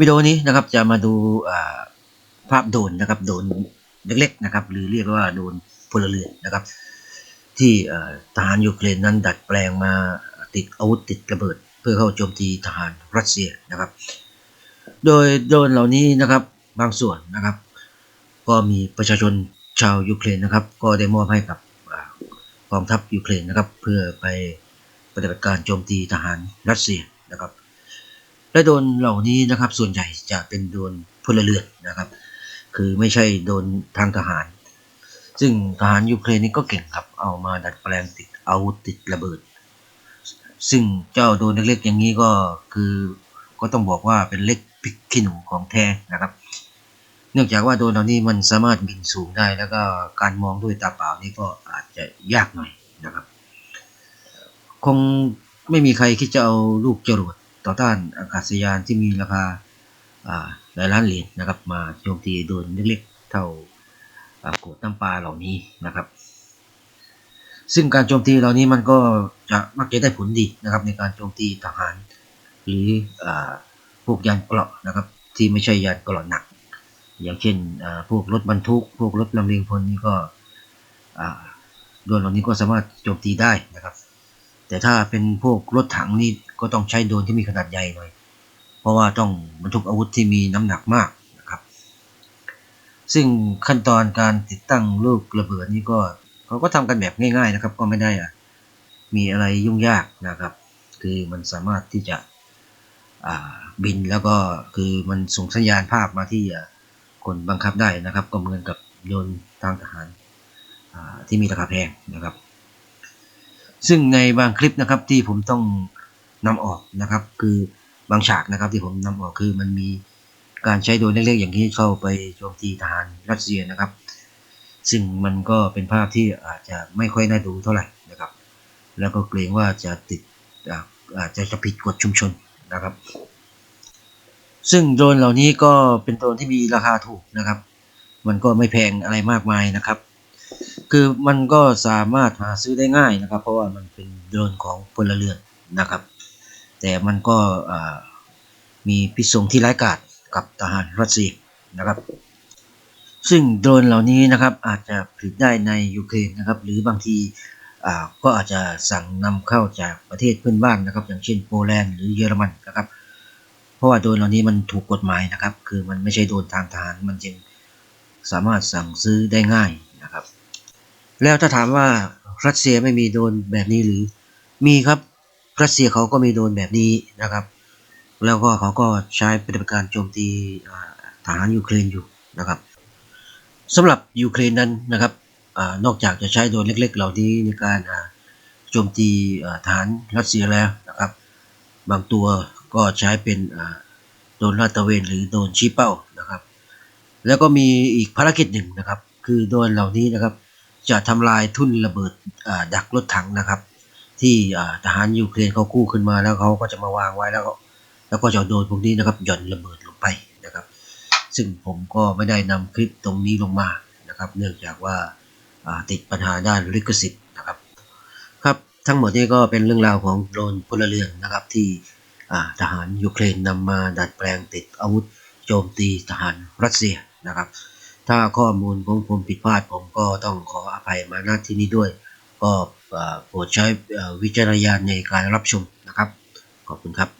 วิดีโอนี้นะครับจะมาดูภาพโดรนนะครับโดรนเล็กๆนะครับหรือเรียกว่าโดรนพลเรือนนะครับ ที่ทหารยูเครนนั้นดัดแปลงมาติดอาวุธติดระเบิด เพื่อเข้าโจมตีทหารรัสเซียนะครับ โดยโดรนเหล่านี้นะครับบางส่วนนะครับ ก็มีประชาชนชาวยูเครนนะครับ ก็ได้มอบให้กับกองทัพยูเครนนะครับ เพื่อไปปฏิบัติการโจมตีทหารรัสเซียนะครับ และโดนเหล่านี้นะครับส่วนใหญ่จะเป็นโดนพลเรือนนะครับ คือไม่ใช่โดนทางทหาร ซึ่งทหารยูเครนนี่ก็เก่งครับ เอามาดัดแปลงติดอาวุธติดระเบิด ซึ่งเจ้าโดนเล็กๆอย่างนี้ก็คือก็ต้องบอกว่าเป็นเล็กพิกขี้หนูของแท้นะครับ เนื่องจากว่าโดนเหล่านี้มันสามารถบินสูงได้ แล้วก็การมองด้วยตาเปล่านี่ก็อาจจะยากหน่อยนะครับ คงไม่มีใครคิดจะเอาลูกจรวด ต่อต้านอากาศยานที่มีราคาหลายล้านเหรียญนะครับ มาโจมตีโดนเล็กๆเท่าโกดน้ำปลาเหล่านี้นะครับ ซึ่งการโจมตีเหล่านี้มันก็จะมักจะได้ผลดีนะครับ ในการโจมตีทหาร หรืออพวกยานเกราะนะครับ ที่ไม่ใช่ยานเกราะหนัก อย่างเช่นพวกรถบรรทุก พวกรถลำเลียงพลนี่ก็โดนเหล่านี้ก็สามารถโจมตีได้นะครับ แต่ถ้าเป็นพวกรถถังนี่ ก็ต้องใช้โดรนที่มีขนาดใหญ่หน่อย เพราะว่าต้องบรรทุกอาวุธที่มีน้ำหนักมากนะครับ ซึ่งขั้นตอนการติดตั้งลูกระเบิดนี่ก็เขาก็ทำกันแบบง่าย ๆนะครับ ก็ไม่ได้อะมีอะไรยุ่งยากนะครับ คือมันสามารถที่จะบินแล้วก็คือมันส่งสัญญาณภาพมาที่คนบังคับได้นะครับ ก็เหมือนกับโยนทางทหารที่มีราคาแพงนะครับ ซึ่งในบางคลิปนะครับที่ผมต้อง นำออกนะครับ คือบางฉากนะครับที่ผมนำออกคือมันมีการใช้โดรนเล็กๆอย่างนี้เข้าไปโจมตีทหารรัสเซียนะครับ ซึ่งมันก็เป็นภาพที่อาจจะไม่ค่อยน่าดูเท่าไหร่นะครับ แล้วก็เกรงว่าจะติดอาอาจจะจะผิดกฎชุมชนนะครับ ซึ่งโดรนเหล่านี้ก็เป็นโดรนที่มีราคาถูกนะครับ มันก็ไม่แพงอะไรมากมายนะครับ คือมันก็สามารถหาซื้อได้ง่ายนะครับ เพราะว่ามันเป็นโดรนของพลเรือนนะครับ แต่มันก็มีพิษสงที่ร้ายกาจกับทหารรัสเซียนะครับ ซึ่งโดรนเหล่านี้นะครับอาจจะผลิตได้ในยูเครนนะครับ หรือบางทีก็อาจจะสั่งนำเข้าจากประเทศเพื่อนบ้านนะครับ อย่างเช่นโปแลนด์หรือเยอรมันนะครับ เพราะว่าโดรนเหล่านี้มันถูกกฎหมายนะครับ คือมันไม่ใช่โดรนทางทหารมันจึงสามารถสั่งซื้อได้ง่ายนะครับ แล้วถ้าถามว่ารัสเซียไม่มีโดรนแบบนี้หรือมีครับ รัสเซียเขาก็มีโดนแบบนี้นะครับ แล้วก็เขาก็ใช้ปฏิบัติการโจมตีอ่าทหารยูเครนอยู่นะครับสำหรับยูเครนนั้นนะครับอนอกจากจะใช้โดนเล็กๆ เหล่านี้ในการโจมตีฐานรัสเซียแล้วนะครับ บางตัวก็ใช้เป็นโดนลาดตระเวนหรือโดนชี้เป้านะครับ แล้วก็มีอีกภารกิจหนึ่งนะครับ คือโดนเหล่านี้นะครับ จะทำลายทุ่นระเบิดดักรถถังนะครับ ที่ทหารยูเครนเขากู้ขึ้นมาแล้วเขาก็จะมาวางไว้แล้วก็แล้วก็จะโดนพวกนี้นะครับหย่อนระเบิดลงไปนะครับ ซึ่งผมก็ไม่ได้นำคลิปตรงนี้ลงมานะครับ เนื่องจากว่าติดปัญหาด้านลิขสิทธิ์นะครับครับทั้งหมดนี้ก็เป็นเรื่องราวของโดรนพลเรือนนะครับที่ทหารยูเครนนำมาดัดแปลงติดอาวุธโจมตีทหารรัสเซียนะครับ ถ้าข้อมูลของผมผิดพลาดผมก็ต้องขออภัยมาณที่นี้ด้วย ก็โปรดใช้วิจารณญาณในการรับชมนะครับ ขอบคุณครับ